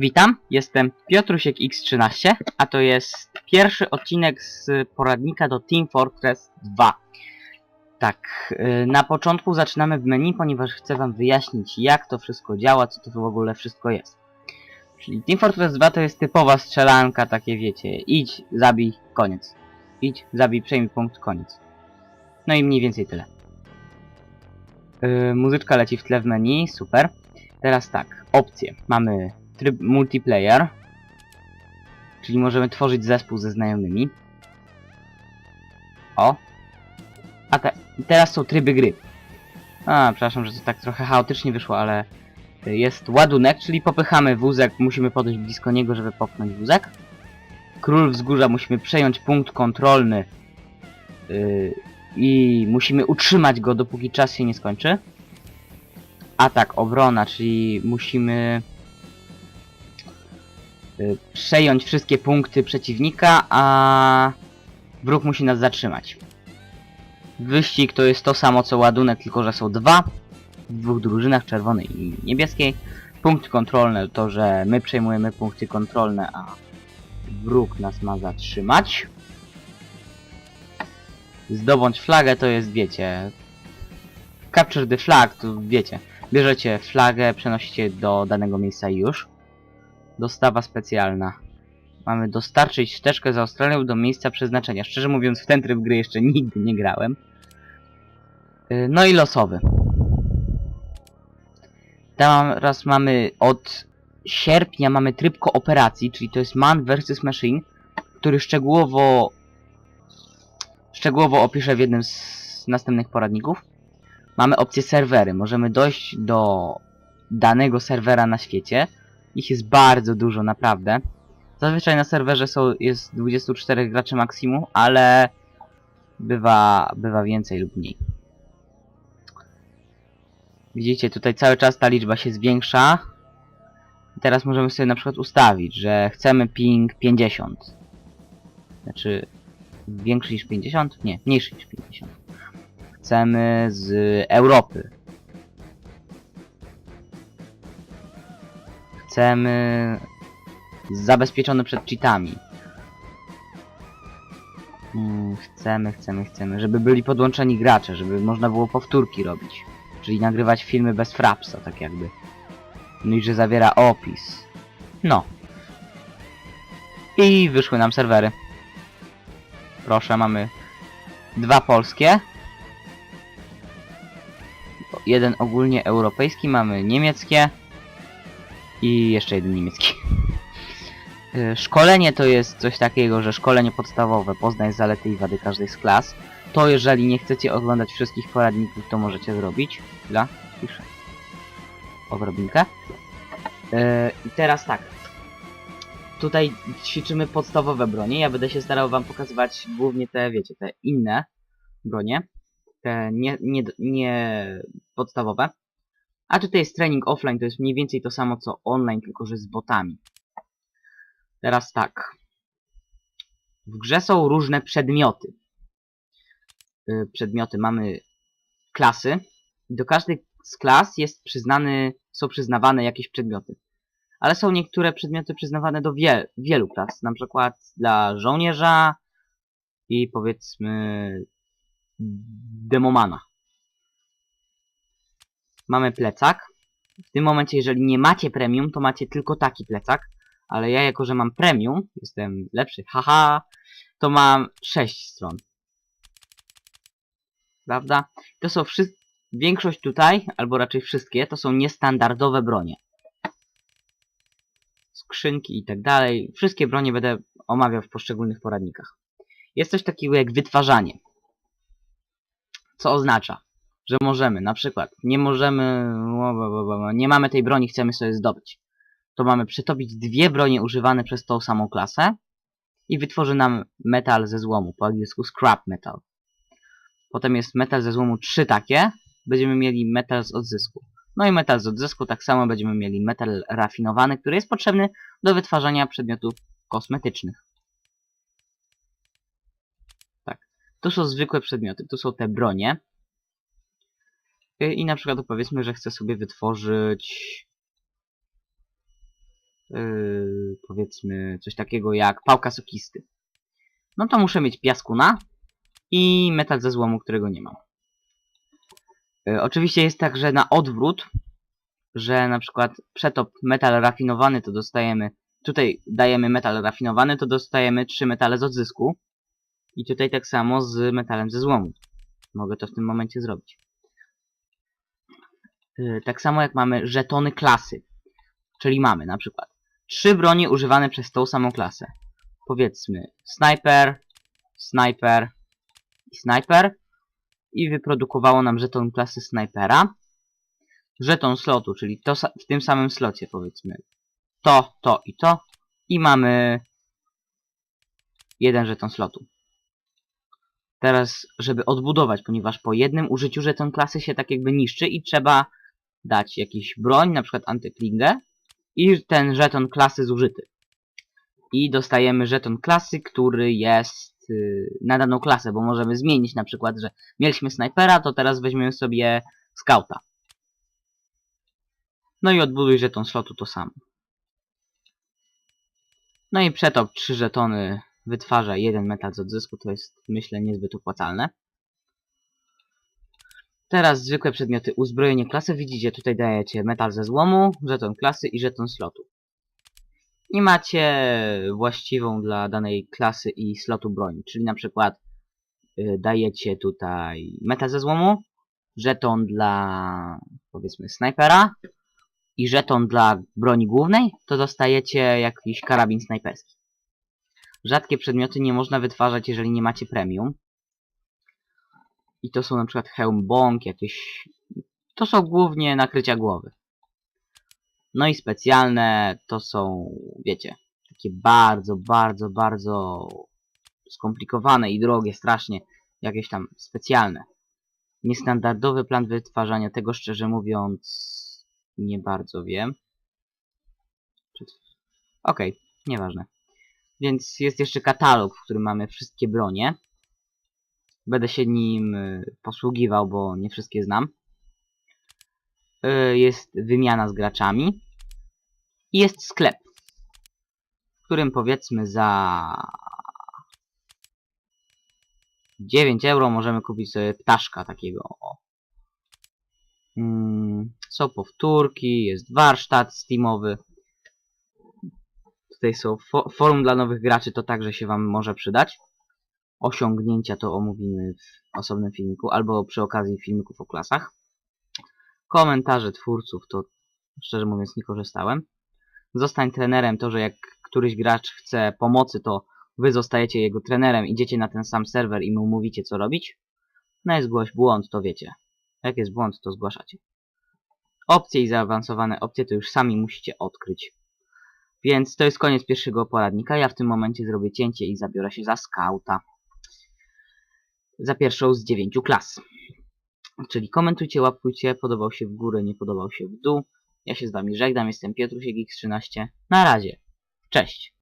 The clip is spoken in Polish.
Witam, jestem Piotrusiek X13, a to jest pierwszy odcinek z poradnika do Team Fortress 2. Tak, yy, na początku zaczynamy w menu, ponieważ chcę wam wyjaśnić jak to wszystko działa, co to w ogóle wszystko jest. Czyli Team Fortress 2 to jest typowa strzelanka, takie wiecie, idź, zabij, koniec. Idź, zabij, przejmij punkt, koniec. No i mniej więcej tyle. Yy, muzyczka leci w tle w menu, super. Teraz tak, opcje. Mamy tryb multiplayer, czyli możemy tworzyć zespół ze znajomymi. O. A te, teraz są tryby gry. A, przepraszam, że to tak trochę chaotycznie wyszło, ale y, jest ładunek, czyli popychamy wózek, musimy podejść blisko niego, żeby popchnąć wózek. Król wzgórza musimy przejąć punkt kontrolny yy, i musimy utrzymać go, dopóki czas się nie skończy. Atak, obrona, czyli musimy przejąć wszystkie punkty przeciwnika, a wróg musi nas zatrzymać. Wyścig to jest to samo co ładunek, tylko że są dwa w dwóch drużynach, czerwonej i niebieskiej. Punkt kontrolny to, że my przejmujemy punkty kontrolne, a wróg nas ma zatrzymać. Zdobądź flagę to jest, wiecie... Capture the flag, to wiecie. Bierzecie flagę, przenosicie do danego miejsca i już. Dostawa specjalna. Mamy dostarczyć ścieżkę z Australią do miejsca przeznaczenia. Szczerze mówiąc, w ten tryb gry jeszcze nigdy nie grałem. Yy, No i losowy. Teraz mamy od sierpnia mamy tryb kooperacji, czyli to jest Man vs Machine, który szczegółowo szczegółowo opiszę w jednym z następnych poradników. Mamy opcję serwery. Możemy dojść do danego serwera na świecie. Ich jest bardzo dużo, naprawdę. Zazwyczaj na serwerze są, jest 24 graczy maksimum, ale bywa, bywa więcej lub mniej. Widzicie, tutaj cały czas ta liczba się zwiększa. Teraz możemy sobie na przykład ustawić, że chcemy ping 50. Znaczy, większy niż 50? Nie, mniejszy niż 50. Chcemy z Europy. Chcemy zabezpieczony przed cheatami. Mm, Chcemy, chcemy, chcemy, żeby byli podłączeni gracze, żeby można było powtórki robić. Czyli nagrywać filmy bez frapsa, tak jakby. No i że zawiera opis. No. I wyszły nam serwery. Proszę, mamy dwa polskie. Jeden ogólnie europejski, mamy niemieckie. I jeszcze jeden niemiecki. Y, Szkolenie to jest coś takiego, że szkolenie podstawowe, poznaj zalety i wady każdej z klas. To jeżeli nie chcecie oglądać wszystkich poradników, to możecie zrobić. Chwila, piszę. Odrobinkę. Yy, I teraz tak. Tutaj ćwiczymy podstawowe bronie. Ja będę się starał wam pokazywać głównie te, wiecie, te inne bronie. Te nie, nie, nie podstawowe. A tutaj jest trening offline, to jest mniej więcej to samo co online, tylko że z botami. Teraz tak. W grze są różne przedmioty. Yy, przedmioty mamy klasy. Do każdej z klas jest przyznany, są przyznawane jakieś przedmioty. Ale są niektóre przedmioty przyznawane do wie, wielu klas. Na przykład dla żołnierza i powiedzmy demomana. Mamy plecak. W tym momencie, jeżeli nie macie premium, to macie tylko taki plecak. Ale ja, jako że mam premium, jestem lepszy, haha, to mam 6 stron. Prawda? To są wszystkie, większość tutaj, albo raczej wszystkie, to są niestandardowe bronie. Skrzynki i tak dalej. Wszystkie bronie będę omawiał w poszczególnych poradnikach. Jest coś takiego jak wytwarzanie. Co oznacza, że możemy, na przykład, nie możemy, nie mamy tej broni, chcemy sobie zdobyć. To mamy przetopić dwie bronie używane przez tą samą klasę i wytworzy nam metal ze złomu, po angielsku scrap metal. Potem jest metal ze złomu trzy takie, będziemy mieli metal z odzysku. No i metal z odzysku, tak samo będziemy mieli metal rafinowany, który jest potrzebny do wytwarzania przedmiotów kosmetycznych. Tak. Tu są zwykłe przedmioty, tu są te bronie. I na przykład powiedzmy, że chcę sobie wytworzyć yy, powiedzmy coś takiego jak pałka sokisty. No to muszę mieć piaskuna i metal ze złomu, którego nie mam. Yy, oczywiście jest także na odwrót, że na przykład przetop metal rafinowany to dostajemy, tutaj dajemy metal rafinowany, to dostajemy 3 metale z odzysku. I tutaj tak samo z metalem ze złomu. Mogę to w tym momencie zrobić. Yy, tak samo jak mamy żetony klasy. Czyli mamy na przykład trzy bronie używane przez tą samą klasę. Powiedzmy sniper, sniper i sniper. I wyprodukowało nam żeton klasy snajpera. Żeton slotu, czyli to w tym samym slocie powiedzmy. To, to i to. I mamy jeden żeton slotu. Teraz, żeby odbudować, ponieważ po jednym użyciu żeton klasy się tak jakby niszczy i trzeba dać jakiś broń, na przykład antyklingę i ten żeton klasy zużyty. I dostajemy żeton klasy, który jest yy, na daną klasę, bo możemy zmienić na przykład, że mieliśmy snajpera, to teraz weźmiemy sobie skauta. No i odbuduj żeton slotu to samo. No i przetop 3 żetony wytwarza jeden metal z odzysku, to jest myślę niezbyt opłacalne. Teraz zwykłe przedmioty uzbrojenie klasy. Widzicie, tutaj dajecie metal ze złomu, żeton klasy i żeton slotu. I macie właściwą dla danej klasy i slotu broń. Czyli na przykład y, dajecie tutaj metal ze złomu, żeton dla powiedzmy snajpera i żeton dla broni głównej, to dostajecie jakiś karabin snajperski. Rzadkie przedmioty nie można wytwarzać, jeżeli nie macie premium. I to są na przykład hełm bąk, jakieś... To są głównie nakrycia głowy. No i specjalne to są, wiecie, takie bardzo, bardzo, bardzo skomplikowane i drogie strasznie, jakieś tam specjalne. Niestandardowy plan wytwarzania tego, szczerze mówiąc, nie bardzo wiem. Okej, nieważne. Więc jest jeszcze katalog, w którym mamy wszystkie bronie. Będę się nim y, posługiwał, bo nie wszystkie znam. Y, Jest wymiana z graczami. I jest sklep, w którym powiedzmy za 9 euro możemy kupić sobie ptaszka takiego. Mm, są powtórki, jest warsztat steamowy. Tutaj są fo forum dla nowych graczy, to także się wam może przydać. Osiągnięcia to omówimy w osobnym filmiku, albo przy okazji filmików o klasach. Komentarze twórców to szczerze mówiąc nie korzystałem. Zostań trenerem, to że jak któryś gracz chce pomocy, to wy zostajecie jego trenerem, idziecie na ten sam serwer i mu mówicie co robić. No jest zgłoś błąd, to wiecie. Jak jest błąd, to zgłaszacie. Opcje i zaawansowane opcje to już sami musicie odkryć. Więc to jest koniec pierwszego poradnika. Ja w tym momencie zrobię cięcie i zabiorę się za skauta. Za pierwszą z dziewięciu klas. Czyli komentujcie, łapkujcie, podobał się w górę, nie podobał się w dół. Ja się z wami żegnam, jestem Piotrusiek X13. Na razie. Cześć.